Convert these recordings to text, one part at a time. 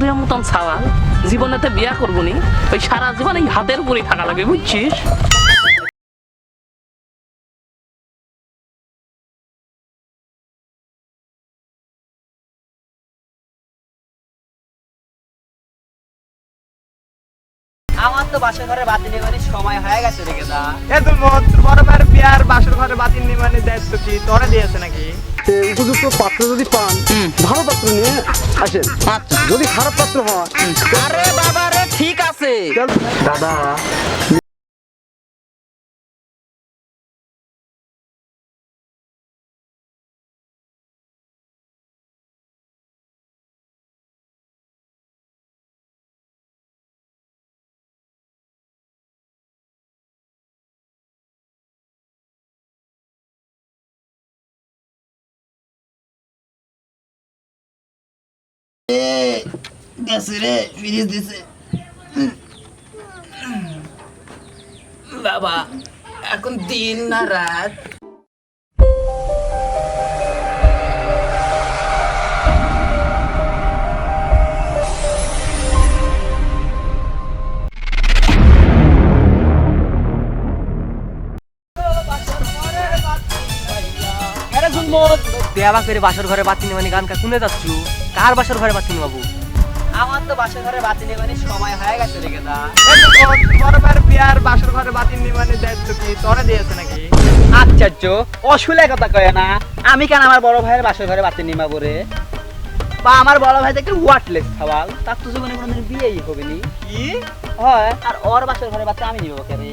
তোর মতন সাওয়াল জীবনেতে বিয়া করব নি ওই সারা জীবন এই হাতের উপরেই থাকা লাগে বুঝছিস? আমার তো বাসা ঘরে বাতি নেবানি সময় হয়ে গেছে রে গেদা। এ তোর বড় ভাইয়ের বিয়ার বাসর ঘরে বাতিল নির্মাণের দায়িত্ব কি? তোরা দিয়েছে নাকি? তে উপযুক্ত পাত্র যদি পান ভালো পাত্র নিয়ে আসেন। আচ্ছা। যদি খারাপ পাত্র হয় আরে বাবা রে ঠিক আছে। দাদা। গেছে রে দিছে বাবা এখন দিন না রাত দেয়া করে বাসর ঘরে বাতি নেবানি গান কা শুনে যাচ্ছু। কার বাসর ঘরে বাতি নেবাবু? আমার তো বাসা ঘরে বাতি নেবানি সময় হয়ে গেছে রে গেদা। এ তোর মত তোর বড় ভাইয়ের বিয়ার বাসর ঘরে কি? তোরা দিয়েছে নাকি? আশ্চর্য অশুলে কথা কয় না। আমি কেন আমার বড় ভাইয়ের বাসা ঘরে বাতি নিমাবো রে? বা আমার বড় ভাই দেখতে ওয়াটলেস খাওয়াল তার তো জীবনে কোনোদিন বিয়েই হবে নি কি? হয় আর ওর বাসা ঘরে বাতি আমি নিব কে রে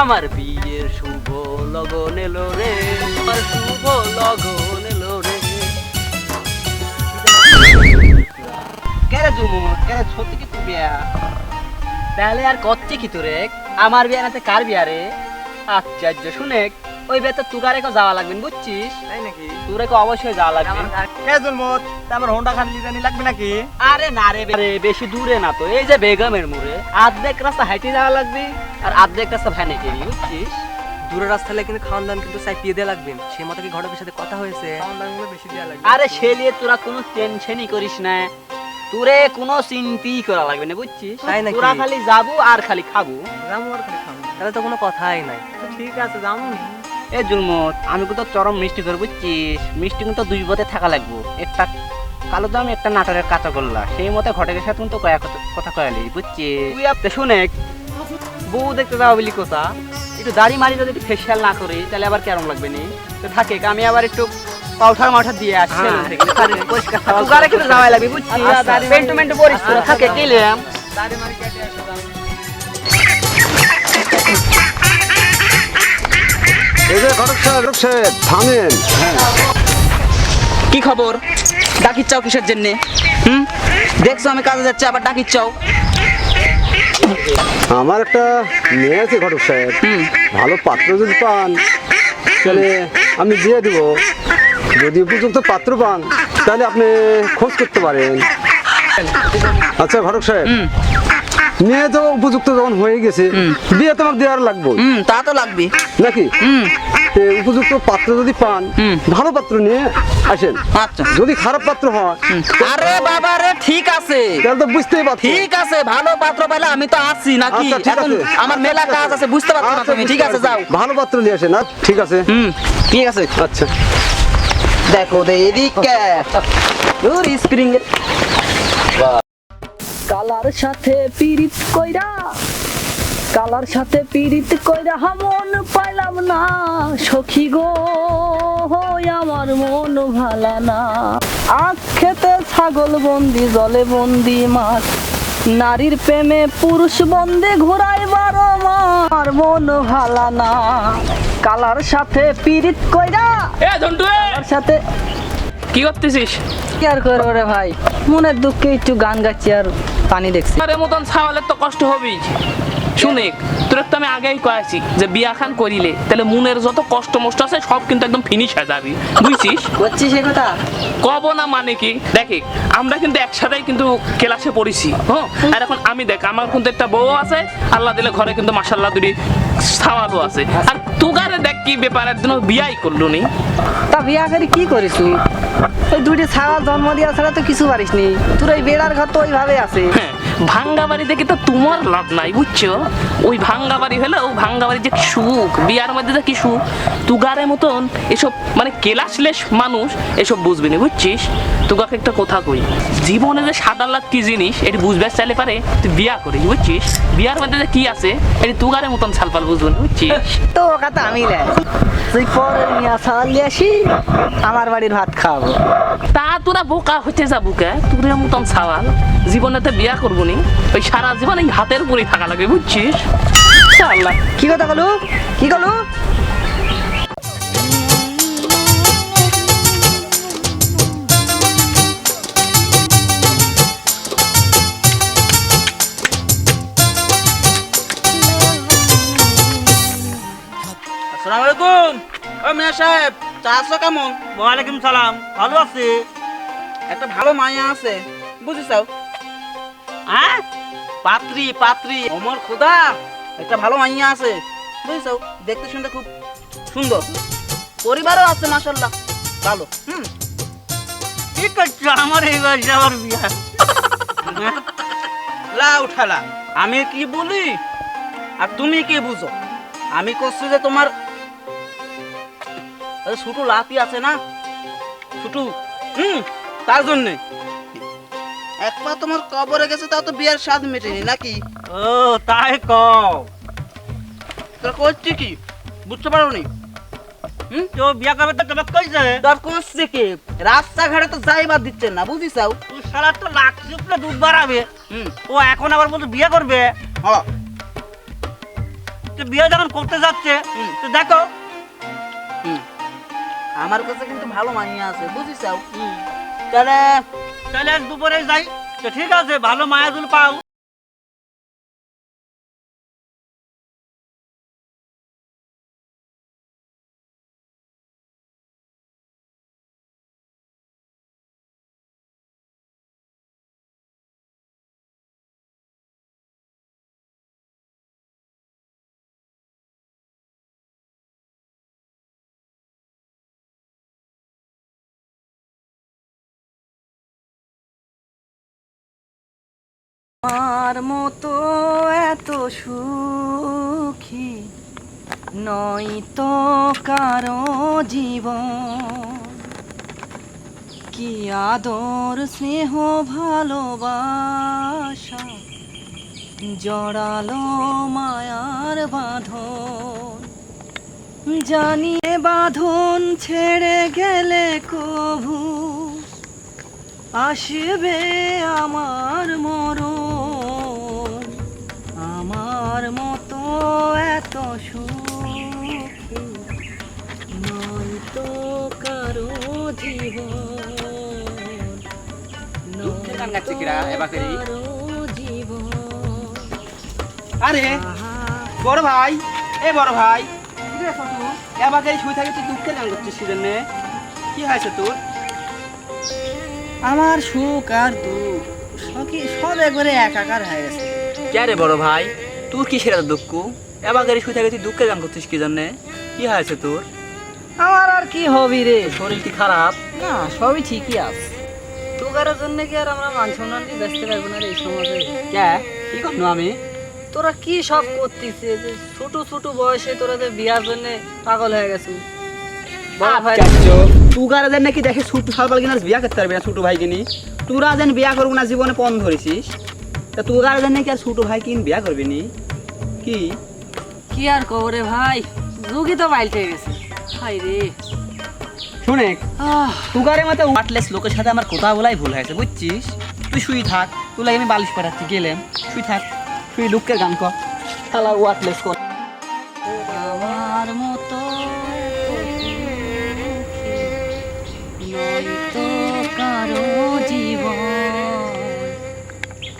আমার বিয়ের শুভ লগন এলো রে। আমার শুভ লগন কেরে জুমু কেরে সত্যি কি তুই বিয়া তাহলে আর কি তোরে? আমার বিয়া নাতে কার বিয়া রে? আশ্চর্য শুনে ওই তুগারে কো যাওয়া লাগবে বুঝছিস? তাই নাকি? তোরে কো অবশ্যই যাওয়া লাগবে। আমার হোন্ডা খান লিজানি লাগবে নাকি? আরে না রে আরে বেশি দূরে না তো এই যে বেগমের মোড়ে। আর্ধেক রাস্তা হাইটে যাওয়া লাগবে আর আর্ধেক রাস্তা ভ্যানে গেলি বুঝছিস? দূরের রাস্তা কিন্তু খাওয়ান দান কিন্তু চাই পিয়ে দিয়ে লাগবে। সে মতো কি ঘরের সাথে কথা হয়েছে? দামগুলো বেশি দেওয়া লাগবে আরে সে নিয়ে তোরা কোনো টেনশনই করিস না। তোরে কোনো চিন্তাই করা লাগবে না বুঝছিস? তাই নাকি? তোরা খালি যাব আর খালি খাব। যাব আর খালি খাব। তাহলে তো কোনো কথাই নাই। ঠিক আছে যাব। এ জুলমত আমি কিন্তু চরম মিষ্টি করে বুঝছিস? মিষ্টি কিন্তু দুই পথে থাকা লাগবো। একটা কালো দাম একটা নাটারের কাঁচা গোল্লা। সেই মতে ঘটকের সাথে কিন্তু কয়া কথা- কথা কয়ালি বুঝছিস? তুই আপনি শুনে বউ দেখতে যাওয়া বলি কথা? একটু দাড়ি মারি যদি ফেসিয়াল না করি তাহলে আবার কেরম লাগবে নি? তো থাকে আমি আবার একটু পাউডার মাউডার দিয়ে আসছি। হ্যাঁ। পরিষ্কার তুগারে কিন্তু যাওয়াই লাগবে বুঝছিস? আচ্ছা। পেন্টু মেন্টু পরিষ্কার থাকে ঘটক সাহেব থামেন। কি খবর? ডাকির চাও কিসের জন্য? হুম? দেখছ আমি কাজে যাচ্ছি আবার ডাকির চাও? আমার একটা মেয়ে আছে ঘটক সাহেব। ভালো পাত্র যদি পান তাহলে আমি দিয়ে দিব। যদি উপযুক্ত পাত্র পান তাহলে আপনি খোঁজ করতে পারেন। আচ্ছা ঘটক সাহেব মেয়ে তো উপযুক্ত যখন হয়ে গেছে বিয়ে তোমার দেওয়ার লাগবে? তা তো লাগবে নাকি? উপযুক্ত পাত্র যদি পান ভালো পাত্র নিয়ে আসেন। আচ্ছা। যদি খারাপ পাত্র হয় আরে বাবা রে ঠিক আছে। তাহলে তো বুঝতেই পারছি। ঠিক আছে ভালো পাত্র পেলে আমি তো আসছি নাকি? আচ্ছা, এখন আমার মেলা কাজ আছে বুঝতে পারছ না আচ্ছা, তুমি। ঠিক আছে যাও। ভালো পাত্র নিয়ে আসেন না ঠিক আছে। হুম ঠিক আছে। আচ্ছা। দেখো এদিকে। কালার সাথে পিরিত কইরা, কালার সাথে পিরিত কইরা মন পাইলাম না। সখী গো আমার মন ভালা না। আখ খেতে ছাগল বন্দি, জলে বন্দি মাছ নারীর প্রেমে পুরুষ বন্দে ঘোরাই বারো মার মন ভালা না কালার সাথে পিরিত কইরা এ সাথে কি করতেছিস? কি আর করব রে ভাই? মনের দুঃখে একটু গান গাচ্ছি আর পানি দেখছি। আরে মতন ছাওয়ালের তো কষ্ট হবেই। শুনে তোর তো আমি আগেই কয়েছি যে বিয়া খান করিলে তাহলে মনের যত কষ্ট মষ্ট আছে সব কিন্তু একদম ফিনিশ হয়ে যাবি। বুঝছিস? বলছিস সে কথা? কব না মানে কি? দেখে আমরা কিন্তু একসাথেই কিন্তু ক্লাসে পড়েছি হ্যাঁ আর এখন আমি দেখ আমার কিন্তু একটা বউ আছে আল্লাহ দিলে ঘরে কিন্তু মাসাল্লাহ দুটি সাওয়ালও আছে। আর তুগারে দেখ কি ব্যাপার একদিন বিয়াই করল নি তা বিয়া করে কি করিস তুই? ওই দুটি ছাড়া জন্ম দেওয়া ছাড়া তো কিছু পারিস নি। তোর ওই বেড়ার ঘর তো ওইভাবে আছে। হ্যাঁ ভাঙ্গা বাড়ি দেখে তো তোমার লাভ নাই বুঝছ? ওই ভাঙ্গা বাড়ি হলে ও ভাঙ্গা বাড়ির যে সুখ বিয়ার মধ্যে যে কি সুখ তুগারের মতন এসব মানে কেলাসলেস মানুষ এসব বুঝবি না বুঝছিস? তুগাকে একটা কথা কই জীবনে যে সাদা লাভ কি জিনিস এটি বুঝবে চাইলে পারে তুই বিয়া করিস বুঝছিস? বিয়ার মধ্যে যে কি আছে এটি তুগারের মতন ছালপাল বুঝবি না বুঝছিস? তো কথা আমি তুই পরের মিয়া ছাড় আসি আমার বাড়ির ভাত খাওয়াবো। তা তোরা বোকা হচ্ছে যাব কে? তোর মতন ছাওয়াল জীবনেতে বিয়া করব নি ওই সারা জীবন এই হাতের উপরেই থাকা লাগবে বুঝছিস? আল্লাহ কি কথা বলু কি বলু আসসালামু আলাইকুম। ও মিয়া সাহেব চা আছো কেমন? ওয়ালাইকুম সালাম। ভালো আছি? একটা ভালো মায়া আছে বুঝিছাও হ্যাঁ? পাত্রী পাত্রী। অমর খোদা একটা ভালো মাইয়া আছে। দেখতে শুনতে খুব সুন্দর। পরিবারও আছে মাশাল্লাহ ভালো। হুম। আমার এই বয়সে আমার বিয়া। লা উঠালা। আমি কি বলি? আর তুমি কি বুঝো? আমি করছি যে তোমার ছোট লাতি আছে না? ছোট। হুম তার জন্য। এক পা তোমার কবরে গেছে তাও তো বিয়ার স্বাদ মেটেনি নাকি? ও তাই কও। তোরা করছি কি? বুঝতে পারো নি হুম? তো বিয়া করবে তো তোমাকে কইছে? তোর করছে কি? রাস্তাঘাটে তো যাইবার দিচ্ছে না বুঝিছাও। তুই সারা তো লাখ চুপলে দুধ বাড়াবে। হুম। ও এখন আবার বলতে বিয়ে করবে? হ্যাঁ তো বিয়ে যখন করতে যাচ্ছে তো দেখো। আমার কাছে কিন্তু ভালো মানিয়ে আছে বুঝিস তাহলে তাহলে আজ দুপুরে যাই তো ঠিক আছে ভালো মায়া যদি পাও। আমার মতো এত সুখী নয় তো কারও জীবন। কি আদর, স্নেহ, ভালোবাসা জড়ালো মায়ার বাঁধন। জানিয়ে বাঁধন ছেড়ে গেলে কভু আসবে আমার মরণ করি? আরে বড় ভাই এ বড় ভাই। এবারে শুয়ে থাকে তুই দুঃখের গান করছিস সেজন্যে কি হয়েছে তোর? আমার সুখ আর দুঃখ সবই সব একবারে একাকার হয়ে গেছে। কে রে বড় ভাই? তোর কি সেরা দুঃখ? এবারে শুয়ে থাকে তুই দুঃখের গান করছিস কি জন্যে? কি হয়েছে তোর? আমার আর কি হবি রে? শরীর কি খারাপ? না সবই ঠিকই আছে। জন্য কি আর আমরা মান সম্মান দিয়ে বেঁচতে পারব না এই সমাজে? কে? কি করল আমি? তোরা কি সব করতিস ছোট ছোট বয়সে তোরা যে বিয়ার জন্য পাগল হয়ে গেছিস তুগারা যেন নাকি দেখে ছোট সালপাল কিনা বিয়া করতে পারবি না ছোট ভাই কিনি তোরা যেন বিয়া করব না জীবনে পণ ধরেছিস? তা তুগারা যেন নাকি আর ছোট ভাই কিন বিয়া করবি নি? কি? কি আর কবরে ভাই? যুগই তো পাল্টে গেছে। হাই রে। শুনে আহ। তুগারের মতো ওয়াটলেস লোকের সাথে আমার কথা বলাই ভুল হয়েছে বুঝছিস? তুই শুই থাক তুই লাগে আমি বালিশ পাঠাচ্ছি গেলাম শুই থাক শুই লোকের গান কর। শালা ওয়াটলেস কর। আমার মতো নয়তো কারও জীবন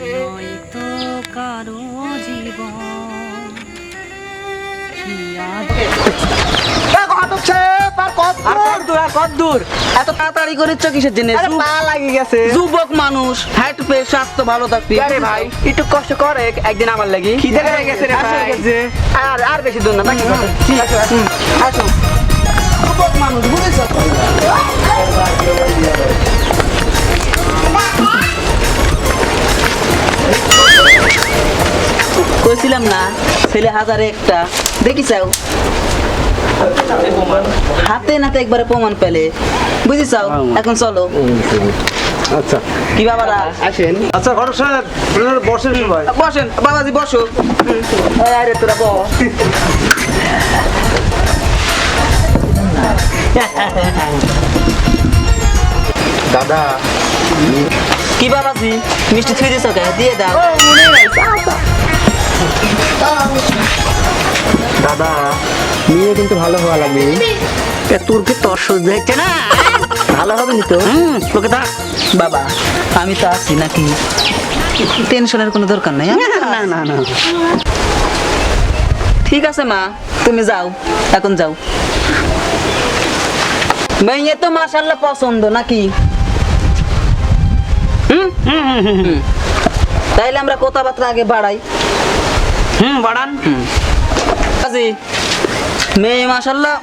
নয়তো কারও জীবন। দূর এত তাড়াতাড়ি কিসের জন্য? আরে পা লাগি গেছে যুবক মানুষ পে স্বাস্থ্য ভালো থাকবে আরে ভাই। একটু কষ্ট করে একদিন আমার লাগি। খিদে লেগে গেছে রে ভাই। আর আর বেশি দূর না বাকি কথা। আসো, আসো। আসো। যুবক মানুষ বুঝেছ? কইছিলাম না ছেলে হাজারে একটা। দেখি চাও হাতে নাতে একবারে প্রমাণ পেলে। বুঝি চাও এখন চলো। আচ্ছা। কি বাবারা? আসেন। আচ্ছা ঘটক সাহেব বসেন বসেন বাবাজি বসো। আরে তোরা বস। দাদা। কি বাবাজি? মিষ্টি থুই দিছ কে দিয়ে দাও। দাদা। মেয়ে কিন্তু ভালো হওয়া লাগবে। তোর কি তোর সহ্য হচ্ছে না? ভালো হবে নি তো? তোকে দা বাবা আমি তো আছি নাকি? টেনশনের কোনো দরকার নেই না না না। ঠিক আছে মা তুমি যাও এখন যাও। মেয়ে তো মাশাল্লাহ পছন্দ নাকি? হুম? হুম। তাইলে আমরা কথাবার্তা আগে বাড়াই। হুম বাড়ান। হুম। কাজী মেয়ে মাশাল্লাহ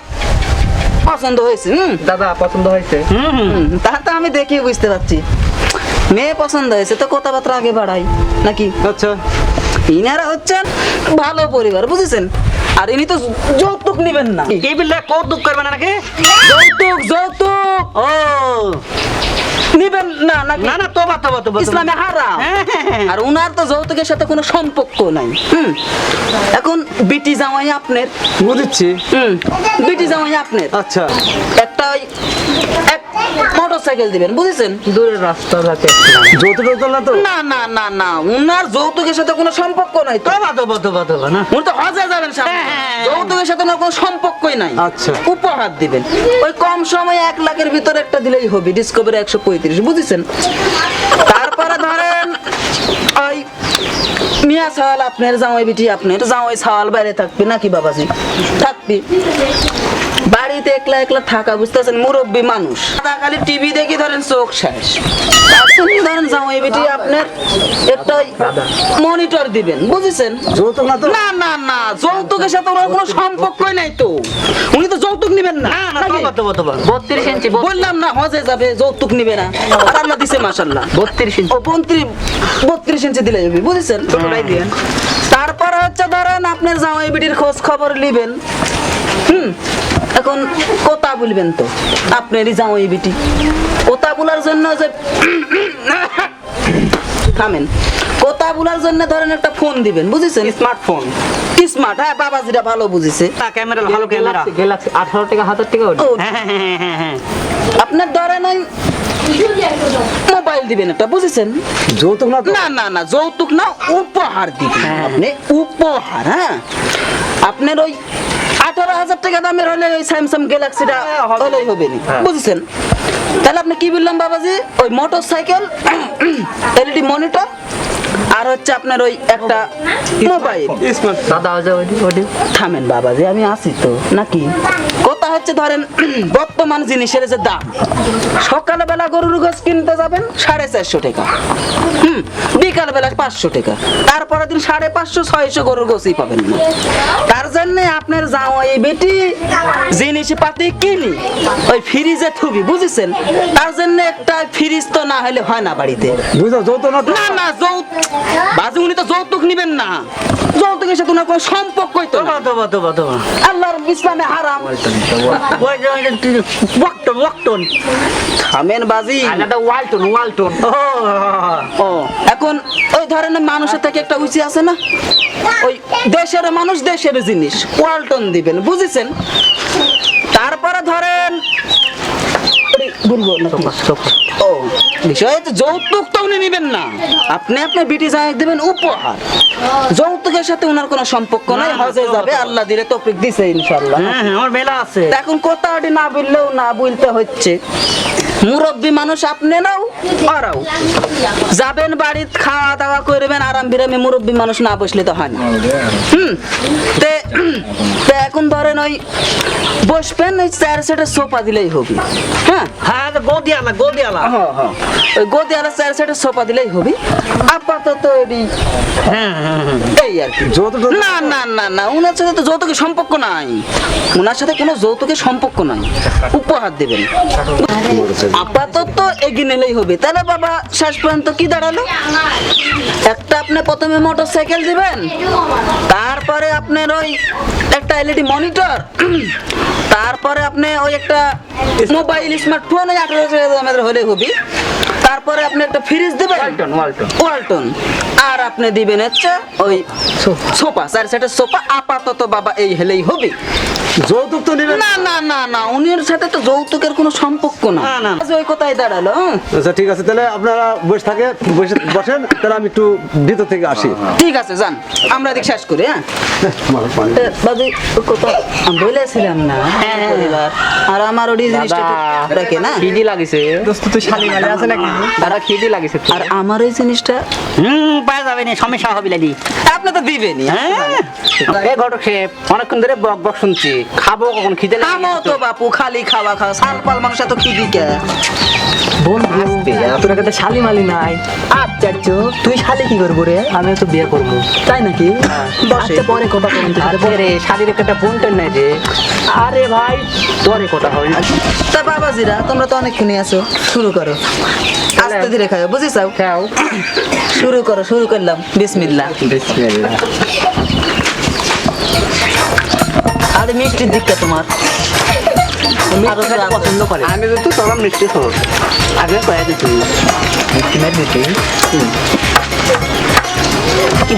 পছন্দ হয়েছে হুম? দাদা পছন্দ হয়েছে। হুম, তা তো আমি দেখি বুঝতে পারছি। মেয়ে পছন্দ হয়েছে তো কথাবার্তা আগে বাড়াই নাকি? আচ্ছা। ইনারা হচ্ছেন ভালো পরিবার বুঝেছেন? আর ইনি তো যৌতুক নিবেন না। এই বিল্লা কৌতুক করবে না নাকি? যৌতুক যৌতুক! ও। নিবেন না নাকি? না না তোবা তোবা তোবা ইসলামে হারাম। আর উনার তো যৌতুকের সাথে কোনো সম্পর্ক নাই। হুম। এখন বিটি জামাই আপনার। বুঝছি। হুম। বিটি জামাই আপনার। আচ্ছা। একটা এক মোটর সাইকেল দিবেন বুঝেছেন? দূরের রাস্তা যাতে যৌতুক টৌতুক না তো? না না না না। উনার যৌতুকের সাথে কোনো সম্পর্ক নাই তো। তোবা তোবা তোবা না? উনি তো হজে যাবেন যৌতুকের সাথে ওনার কোনো সম্পর্কই নাই। আচ্ছা। উপহার দিবেন। ওই কম সময়ে এক লাখের ভিতরে একটা দিলেই হবে ডিসকভারি একশো পঁয়ত্রিশ বুঝেছেন? তারপরে ধরেন ওই মিয়া সাওয়াল আপনার জামাই বিটি আপনি জামাই সাওয়াল বাইরে থাকবে নাকি বাবাজি? থাকবি। বাড়িতে একলা একলা থাকা বুঝতেছেন? মুরব্বী মানুষ। খালি টিভি দেখি ধরেন চোখ শেষ। ধরেন জামাই বিটি আপনার একটা মনিটর দিবেন বুঝেছেন? যৌতুক না তো? না না না যৌতুকের সাথে ওনার কোনো সম্পর্কই নাই তো। উনি তো যৌতুক নেবেন না বত্রিশ ইঞ্চি বললাম না হজে যাবে যৌতুক নিবে না। আল্লাহ দিছে মাশাল্লাহ বত্রিশ ইঞ্চি। ও বত্রিশ বত্রিশ ইঞ্চি দিলে যাবে বুঝেছেন? ছোটটাই তারপরে হচ্ছে ধরেন আপনার জামাই বিটির খোঁজ খবর নিবেন। হুম এখন কথা বলবেন তো। আপনারই জামাই বিটি। কথা বলার জন্য যে থামেন। কথা বলার জন্য ধরেন একটা ফোন দিবেন বুঝেছেন? স্মার্টফোন স্মার্ট হ্যাঁ বাবা বাবাজিরা ভালো বুঝেছে। ক্যামেরা ভালো ক্যামেরা গ্যালাক্সি আঠারো টাকা হাজার টাকা হ্যাঁ হ্যাঁ হ্যাঁ হ্যাঁ আপনার ধরেন ওই মোবাইল দিবেন একটা বুঝেছেন? যৌতুক না না না না যৌতুক না উপহার দিবেন আপনি। উপহার হ্যাঁ। আপনার ওই আঠারো হাজার টাকা দামের হলে ওই স্যামসাং গ্যালাক্সিটা হলেই হবে নি। বুঝেছেন? তাহলে আপনি কি বললাম বাবাজি? ওই মোটর সাইকেল এলইডি মনিটর আর হচ্ছে আপনার ওই একটা মোবাইল দাদা থামেন বাবাজি আমি আছি তো নাকি? কথা হচ্ছে ধরেন বর্তমান জিনিসের যে দাম সকালবেলা গরুর গোস কিনতে যাবেন সাড়ে চারশো টাকা। হুম বিকাল বেলা পাঁচশো টাকা। তারপরের দিন সাড়ে পাঁচশো ছয়শো গরুর গোসই পাবেন না। তার জন্য আপনার জামাই বেটি জিনিস পাতি কিনি। ওই ফ্রিজে থুবি বুঝেছেন? তার জন্য একটা ফ্রিজ তো না হলে হয় না বাড়িতে। যৌতুক না না না যৌতুক। বাজু উনি তো যৌতুক নিবেন না। যৌতুকের সাথে কোনো সম্পর্কই তো আল্লাহর ইসলামে হারাম। ওয়াক্টন ওয়াক্টন থামেন বাজি। আলাদা ওয়ালটন ওয়ালটন ও এখন ওই ধরনের মানুষের থেকে একটা উচিত আছে না? ওই দেশের মানুষ দেশের জিনিস। ওয়ালটন দিবেন বুঝেছেন? তারপরে ধরেন বলব ও বিষয় হচ্ছে যৌতুক তো উনি নেবেন না। আপনি আপনার বিটি জামাই দেবেন উপহার। যৌতুকের সাথে ওনার কোনো সম্পর্ক নাই হজে যাবে আল্লাহ দিলে তৌফিক দিছে ইনশাআল্লাহ। হ্যাঁ হ্যাঁ আমার মেলা আছে। এখন কথাটি না বললেও না বলতে হচ্ছে। মুরব্বী মানুষ আপনি নাও আরাও যাবেন বাড়িতে খাওয়া দাওয়া করবেন আরাম বিরামে মুরব্বী মানুষ না বসলে তো হয় না। হুম তে এখন ধরেন ওই বসবেন ওই চার সেটা সোফা দিলেই হবে। হ্যাঁ? হ্যাঁ গোদিয়ালা গোদিয়ালা। ওই গদিয়ালা চার সেটা সোফা দিলেই হবে। আপাতত এই এই আর কি। যৌতুক না না না না ওনার সাথে তো যৌতুকের সম্পর্ক নাই। ওনার সাথে কোনো যৌতুকের সম্পর্ক নাই। উপহার দেবেন। আপাতত এগিয়ে নিলেই হবে। তাহলে বাবা, শেষ পর্যন্ত কি দাঁড়াল? একটা আপনি প্রথমে মোটর সাইকেল দিবেন, তারপরে আপনার ওই একটা এলইডি মনিটর, তারপরে আপনি ওই একটা মোবাইল, স্মার্টফোন আঠারো হাজার আমাদের হলে হবে। তারপরে আপনি একটা ফ্রিজ দিবেন? ওয়ালটন ওয়ালটন ওয়ালটন আর আপনি দিবেন হচ্ছে ওই সোফা চার সেটের সোফা আপাতত বাবা এই হলেই হবে। যৌতুক তো নেবেন? না না না না। উনির সাথে তো যৌতুকের কোনো সম্পর্ক না। না, না। আজ ওই কথাই দাঁড়াল হ্যাঁ? আচ্ছা ঠিক আছে। তাহলে আপনারা বসে থাকে বসে বসেন। তাহলে আমি একটু ভিতর থেকে আসি। ঠিক আছে যান। আমরা এদিক শেষ করি হ্যাঁ। এ, বাবু ওই কথা আমি বলেছিলাম না। আর আমার ওই জিনিসটা রাখে না। খিদি লাগিছে। দোস্ত তুই শালি মানে আছে নাকি? দাদা খিদে লাগিছে আর আমার ওই জিনিসটা হুম পাওয়া যাবে না সমস্যা হবে লাগি আপনি তো দিবেনই। হ্যাঁ এ ঘটক সাহেব অনেকক্ষণ ধরে বক বক শুনছি। খাব কখন? খিদে খামো তো বাপু খালি খাওয়া খাওয়া সাল পাল মানুষ এত খিদি কে? বন্ধু তোর কাছে শালি মালি নাই। আচ্ছা তুই শালি কি করব রে? আমি তো বিয়ে করব। তাই নাকি? বসে। আচ্ছা পরে কথা বলুন আরে রে শালির একটা বোনটার নাই রে আরে ভাই তোরে কথা হয়। তা বাবাজিরা তোমরা তো অনেক অনেকক্ষণই আছো। শুরু করো। আস্তে ধীরে খাও বুঝিস খাও। শুরু করো শুরু করলাম। বিসমিল্লাহ। বিসমিল্লাহ। আরে মিষ্টির দিকটা তোমার। পছন্দ করে। আমি কিন্তু তোর মিষ্টি খোর আগে কয়ে দিচ্ছি মিষ্টি মেট মিষ্টি? কি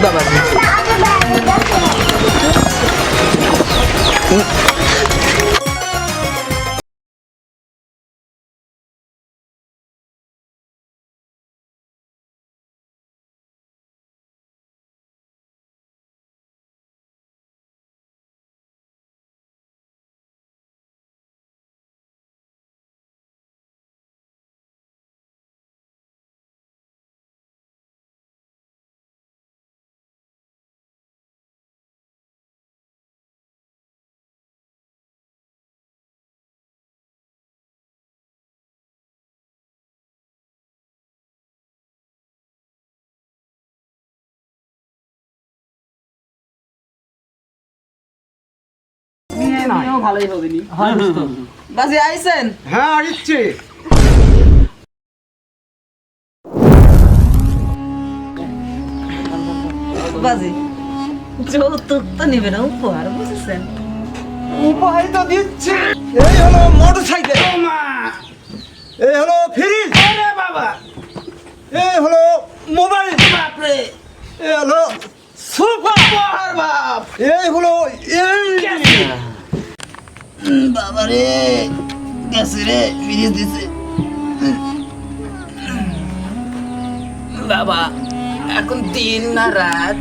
আইছেন হ্যাঁ আসছি বাজি যৌতুক তো নিবে না উপহার বুঝেছেন? উপহার তো দিচ্ছি। এই হলো মোটর সাইকেল এই হলো ফ্রিজ। বাবা। এই হলো মোবাইল। বাপরে। এই হলো সোফা বাপ। এই হলো এই বাবা রে। গেছে রে ফিরিয়ে দিছে। বাবা এখন দিন না রাত।